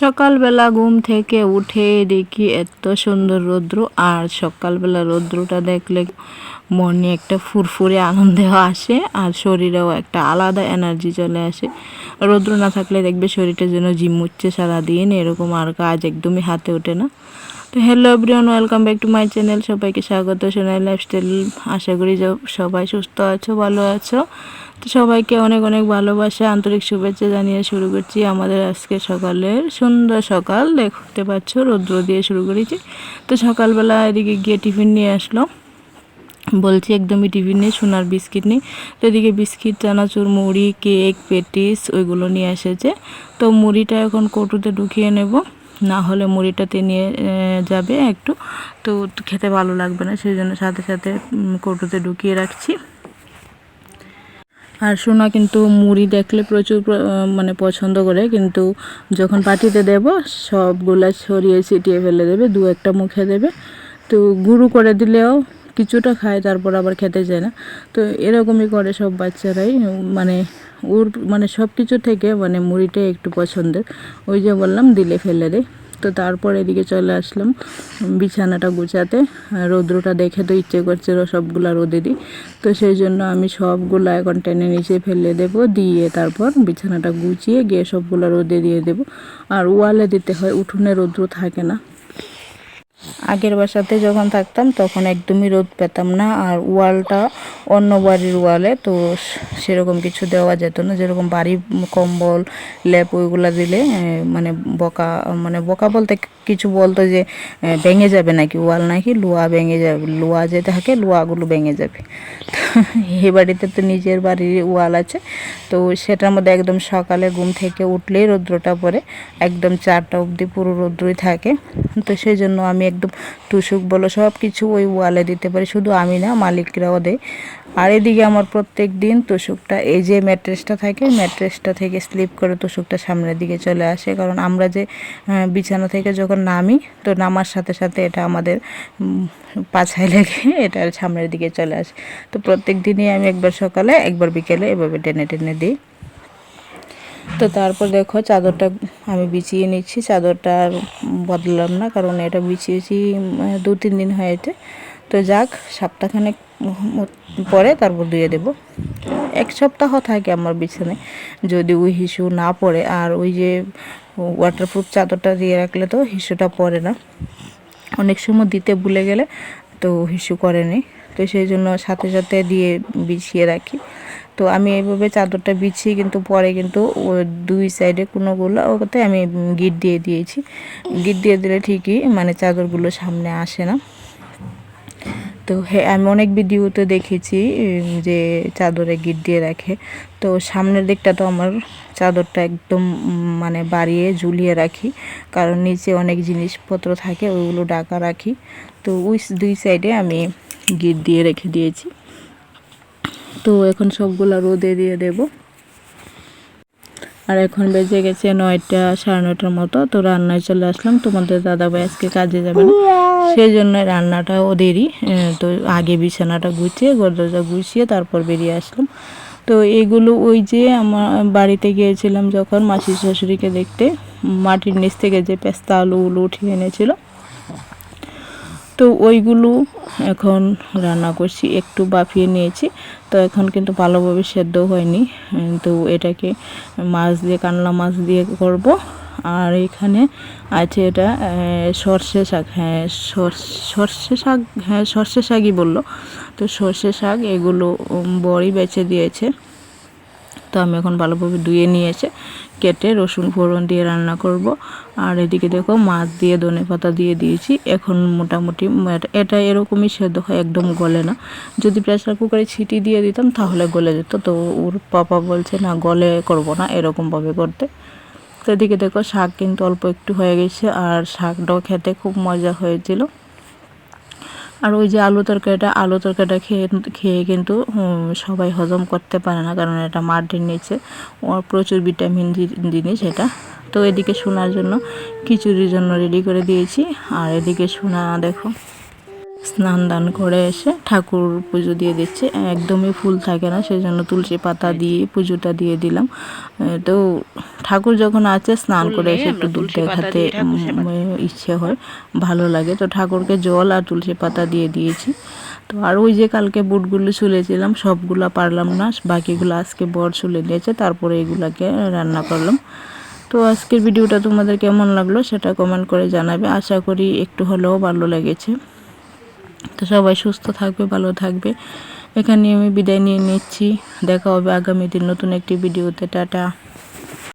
সকালবেলা ঘুম থেকে উঠে দেখি এত সুন্দর রৌদ্র, আর সকালবেলা রৌদ্রটা দেখলে মনে একটা ফুরফুরে আনন্দ আসে, আর শরীরেও একটা আলাদা এনার্জি চলে আসে। রৌদ্র না থাকলে দেখবে শরীরটা যেন জিম উঠছে সারাদিন, এরকম আর কাজ একদমই হাতে ওঠে না। তো hello everyone welcome back to my channel সবাইকে স্বাগত সোনাই লাইফস্টাইল আশা করি সবাই সুস্থ আছো, ভালো আছো। তো সবাইকে অনেক অনেক ভালোবাসা, আন্তরিক শুভেচ্ছা জানিয়ে শুরু করছি আমাদের আজকে সকালের সুন্দর সকাল। দেখতে পাচ্ছ, রৌদ্র দিয়ে শুরু করেছি। তো সকালবেলা এদিকে গিয়ে টিফিন নিয়ে আসলো বলছি, একদমই টিফিন নেই, সোনার বিস্কিট নেই। তো এদিকে বিস্কিট, চানাচুর, মুড়ি, কেক, পেটিস, ওইগুলো নিয়ে এসেছে। তো মুড়িটা এখন কটুতে ঢুকিয়ে নেব। না হলে মুড়িটাতে নিয়ে যাবে একটু। তো খেতে ভালো লাগবে না সেই জন্য সাথে সাথে কৌটোতে ঢুকিয়ে রাখছি। আর সোনা কিন্তু মুড়ি দেখলে প্রচুর মানে পছন্দ করে, কিন্তু যখন পাটিতে দেব, সবগুলা ছড়িয়ে ছিটিয়ে ফেলে দেবে, দু একটা মুখে দেবে। তো গুঁড়ো করে দিলেও কিছুটা খায়, তারপর আবার খেতে যায় না। তো এরকমই করে সব বাচ্চারাই মানে ওর মানে সব কিছু থেকে মানে মুড়িটাই একটু পছন্দের। ওই যে বললাম, দিলে ফেলে দেয় তো তারপর এদিকে চলে আসলাম, বিছানাটা গুছাতে। রৌদ্রটা দেখে তো ইচ্ছে করছিল সবগুলা রোদে দিই তো সেই জন্য আমি সবগুলো এখন টেনে নিচে ফেলে দেব, দিয়ে তারপর বিছানাটা গুছিয়ে গিয়ে সবগুলো রোদে দিয়ে দেব। আর ওয়ালে দিতে হয়, উঠোনে রৌদ্র থাকে না। আগের বাসাতে যখন থাকতাম তখন একদমই রোদ পেতাম না আর ওয়ালটা অন্য বাড়ির ওয়ালে তো সেরকম কিছু দেওয়া যেত না। যেরকম বাড়ি কম্বল, লেপ ওইগুলো দিলে মানে বকা মানে বকা বলতে কিছু বলতো যে ভেঙে যাবে নাকি ওয়াল নাকি, লোয়া ভেঙে যাবে, লোয়া যে থাকে লোয়াগুলো ভেঙে যাবে। এই বাড়িতে তো নিজের বাড়ির ওয়াল আছে, তো সেটার মধ্যে একদম সকালে ঘুম থেকে উঠলেই রৌদ্রটা পরে একদম চারটা অবধি পুরো রৌদ্রই থাকে। তো সেই জন্য আমি একদম টুসুক বলো সব কিছু ওই ওয়ালে দিতে পারি, শুধু আমি না, মালিকরাও দেয়। আর এদিকে আমার প্রত্যেক দিন তোষকটা, এই যে ম্যাট্রেসটা থাকে, ম্যাট্রেসটা থেকে স্লিপ করে তোষকটা সামনের দিকে চলে আসে। কারণ আমরা যে বিছানা থেকে যখন নামি, তো নামার সাথে সাথে এটা আমাদের পাছায় লেগে এটা সামনের দিকে চলে আসে। তো প্রত্যেক দিনই আমি একবার সকালে, একবার বিকেলে এভাবে টেনে টেনে দিই। তো তারপর দেখো চাদরটা আমি বিছিয়ে নিচ্ছি। চাদরটা আর বদলাম না, কারণ এটা বিছিয়েছি দু তিন দিন হয়েছে। তো যাক, সপ্তাহখানেক পরে তারপর ধুয়ে দেব। এক সপ্তাহ থাকে আমার বিছানায় যদি ওই হিসু না পড়ে। আর ওই যে ওয়াটারপ্রুফ চাদরটা দিয়ে রাখলে তো হিসুটা পড়ে না। অনেক সময় দিতে ভুলে গেলে তো হিসু করে নেই তো সেই জন্য সাথে সাথে দিয়ে বিছিয়ে রাখি। তো আমি এইভাবে চাদরটা বিছিয়ে কিন্তু পরে কিন্তু দুই সাইডে কোনোগুলো ওতে আমি গিট দিয়ে দিয়েছি। গিট দিয়ে দিলে ঠিকই মানে চাদরগুলো সামনে আসে না। তো হ্যাঁ আমি অনেক ভিডিওতে দেখেছি যে চাদরে গিট দিয়ে রাখে। তো সামনের দিকটা তো আমার চাদরটা একদম মানে বাড়িয়ে ঝুলিয়ে রাখি। কারণ নিচে অনেক জিনিসপত্র থাকে, ওইগুলো ডাকা রাখি। তো ওই দুই সাইডে আমি গিট দিয়ে রেখে দিয়েছি। তো এখন সবগুলা রোদে দিয়ে দেব। আর এখন বেজে গেছে নয়টা, সাড়ে নয়টার মতো। তো রান্নায় চলে আসলাম। তোমাদের দাদাভাই আজকে কাজে যাবে না। সেই জন্য রান্নাটা ওদেরই তো আগে বিছানাটা গুছিয়ে গরদরজা গুছিয়ে তারপর বেরিয়ে আসলাম। তো এগুলো ওই যে আমার বাড়িতে গিয়েছিলাম যখন মাসির শাশুড়িকে দেখতে, মাটির নিচ থেকে যে পেস্তা আলু উলু উঠিয়ে এনেছিল তো ওইগুলো এখন রান্না করছি, একটু বাফিয়ে নিয়েছি। তো এখন কিন্তু ভালোভাবে সেদ্ধ হয়নি। তো এটাকে মাছ দিয়ে, কানলা মাছ দিয়ে করব। আর এখানে আছে এটা সর্ষে শাক হ্যাঁ সর্ষে শাক হ্যাঁ সর্ষে শাকই বলল। তো সর্ষে শাক, এগুলো বড়ি বেছে দিয়েছে। তো আমি এখন ভালোভাবে ধুয়ে নিয়েছে। কেটে রসুন ফোড়ন দিয়ে রান্না করব। আর এদিকে দেখো মাছ দিয়ে, ধনে পাতা দিয়ে দিয়েছি। এখন মোটামুটি এটা এরকমই সেদ্ধ হয়, একদম গলে না। যদি প্রেসার কুকারে ছিটি দিয়ে দিতাম তাহলে গলে যেত। তো ওর পাপা বলছে, না, গলে করব না, এরকমভাবে করতে। তো এদিকে দেখো শাক কিন্তু অল্প একটু হয়ে গেছে। আর শাকটাও খেতে খুব মজা হয়েছিল। আর ওই যে আলু তরকারিটা আলু তরকারিটা খেয়ে খেয়ে কিন্তু সবাই হজম করতে পারে না কারণ এটা মাটির নিচে। প্রচুর ভিটামিন জিনিস এটা। তো এদিকে শোনার জন্য খিচুড়ির জন্য রেডি করে দিয়েছি। আর এদিকে শোনা দেখো, স্নান দান করে এসে ঠাকুর পুজো দিয়ে দিচ্ছে। একদমই ফুল থাকে না সেই জন্য তুলসী পাতা দিয়ে পুজোটা দিয়ে দিলাম। তো ঠাকুর যখন আছে স্নান করে এসে একটু দুধ দেখাতে ইচ্ছে হয় ভালো লাগে। তো ঠাকুরকে জল আর তুলসী পাতা দিয়ে দিয়েছি। তো আর ওই যে কালকে বুটগুলো ছুলেছিলাম সবগুলা পারলাম না বাকিগুলো আজকে বর ছুলে দিয়েছে তারপরে এগুলাকে রান্না করলাম। তো আজকের ভিডিওটা তোমাদের কেমন লাগল সেটা কমেন্ট করে জানাবে। আশা করি একটু হলেও ভালো লেগেছে। তো সবাই সুস্থ থাকবে ভালো থাকবে। এখানে আমি বিদায় নিয়ে নিচ্ছি। দেখা হবে আগামী দিন নতুন একটি ভিডিওতে। টাটা।